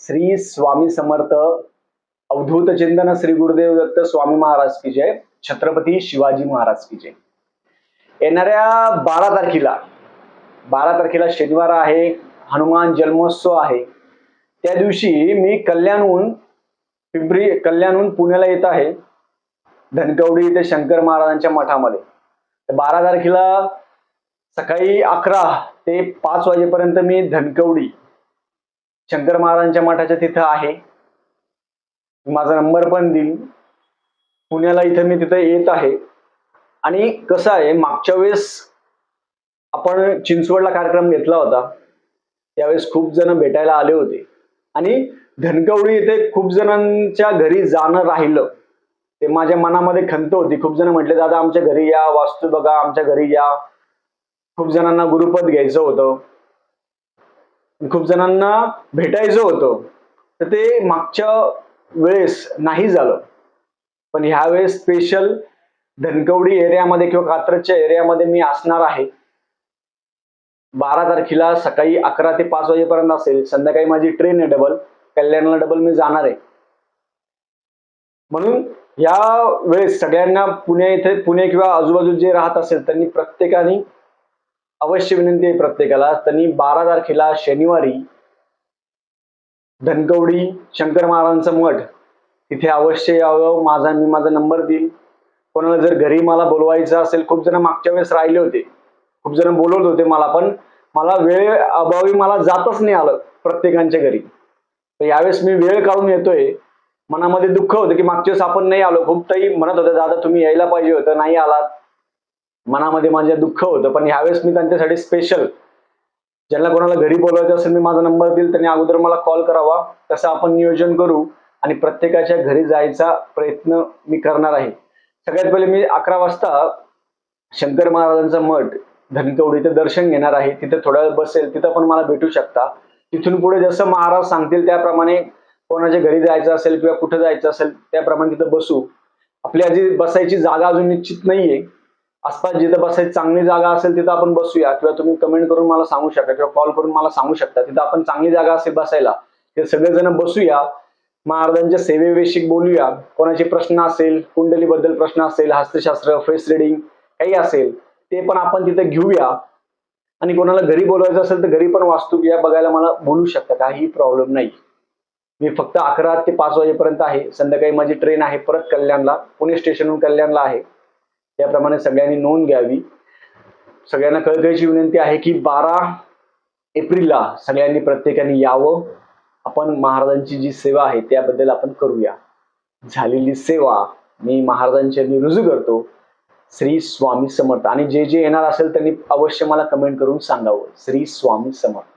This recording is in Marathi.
श्री स्वामी समर्थ अवधूत चिंतन श्री गुरुदेव दत्त स्वामी महाराज की जय. छत्रपती शिवाजी महाराज की जय. येणाऱ्या बारा तारखेला बारा तारखेला शनिवार आहे हनुमान जन्मोत्सव आहे. त्या दिवशी मी कल्याणहून पिंपरी कल्याणहून पुण्याला येत आहे धनकवडी ते शंकर महाराजांच्या मठामध्ये. बारा तारखेला सकाळी अकरा ते पाच वाजेपर्यंत मी धनकवडी शंकर महाराजांच्या मठाच्या तिथं आहे. माझा नंबर पण देईल पुण्याला इथं मी तिथं येत आहे. आणि कसं आहे मागच्या वेळेस आपण चिंचवडला कार्यक्रम घेतला होता. त्यावेळेस खूप जण भेटायला आले होते. आणि धनकवडी येथे खूप जणांच्या घरी जाणं राहिलं. ते माझ्या मनामध्ये खंत होती. खूप जण म्हटले दादा आमच्या घरी या. वास्तू बघा आमच्या घरी या. खूप जणांना गुरुपद घ्यायचं होतं. खूप जणांना भेटायचं होतं. तर ते मागच्या वेळेस नाही झालं. पण ह्या वेळेस स्पेशल धनकवडी एरियामध्ये किंवा कात्रजच्या एरियामध्ये मी असणार आहे. बारा तारखेला सकाळी अकरा ते पाच वाजेपर्यंत असेल. संध्याकाळी माझी ट्रेन आहे डबल कल्याणला डबल मी जाणार आहे. म्हणून या वेळेस सगळ्यांना पुणे इथे पुणे किंवा आजूबाजू जे राहत असेल त्यांनी प्रत्येकाने अवश्य विनंती आहे प्रत्येकाला. त्यांनी बारा तारखेला शनिवारी धनकवडी शंकर महाराजांचं मठ तिथे अवश्य यावं. माझा मी माझा नंबर देईल कोणाला जर घरी मला बोलवायचं असेल खूप जण मागच्या वेळेस राहिले होते. खूप जण बोलवत होते मला पण मला वेळ अभावी मला जातच नाही आलं प्रत्येकांच्या घरी. तर यावेळेस मी वेळ काढून येतोय. मनामध्ये दुःख होतं की मागच्या वेळेस आपण नाही आलो. खूप ताई म्हणत होतं दादा तुम्ही यायला पाहिजे होतं नाही आलात. मनामध्ये माझ्या दुःख होतं पण ह्यावेळेस मी त्यांच्यासाठी स्पेशल ज्यांना कोणाला घरी बोलवायचं असेल मी माझा नंबर देईल त्यांनी अगोदर मला कॉल करावा. तसं आपण नियोजन करू आणि प्रत्येकाच्या घरी जायचा प्रयत्न मी करणार आहे. सगळ्यात पहिले मी अकरा वाजता शंकर महाराजांचा मठ धनकवडीचं दर्शन घेणार आहे. तिथे थोडा वेळ बसेल तिथं पण मला भेटू शकता. तिथून पुढे जसं महाराज सांगतील त्याप्रमाणे कोणाच्या घरी जायचं असेल किंवा कुठं जायचं असेल त्याप्रमाणे तिथं बसू. आपली आधी बसायची जागा अजून निश्चित नाहीये. आसपास जिथं बसायची चांगली जागा असेल तिथं आपण बसूया. किंवा तुम्ही कमेंट करून मला सांगू शकता किंवा कॉल करून मला सांगू शकता. तिथं आपण चांगली जागा असेल बसायला ते सगळेजण बसूया. महाराजांच्या सेवेविषयी बोलूया. कोणाचे प्रश्न असेल कुंडलीबद्दल प्रश्न असेल हस्तशास्त्र फेस रिडिंग काही असेल ते पण आपण तिथे घेऊया. आणि कोणाला घरी बोलवायचं असेल तर घरी पण वास्तू या बघायला मला बोलू शकता. काही प्रॉब्लेम नाही. मी फक्त अकरा ते पाच वाजेपर्यंत आहे. संध्याकाळी माझी ट्रेन आहे परत कल्याणला. पुणे स्टेशनहून कल्याणला आहे. त्याप्रमाणे सगळ्यांनी नोंद घ्यावी. सगळ्यांना कळकळीची विनंती आहे की बारा एप्रिलला सगळ्यांनी प्रत्येकाने यावं. आपण महाराजांची जी सेवा आहे त्याबद्दल आपण करूया. झालेली सेवा मी महाराजांच्या रुजू करतो. श्री स्वामी समर्थ. आणि जे जे येणार असेल त्यांनी अवश्य मला कमेंट करून सांगावं. श्री स्वामी समर्थ.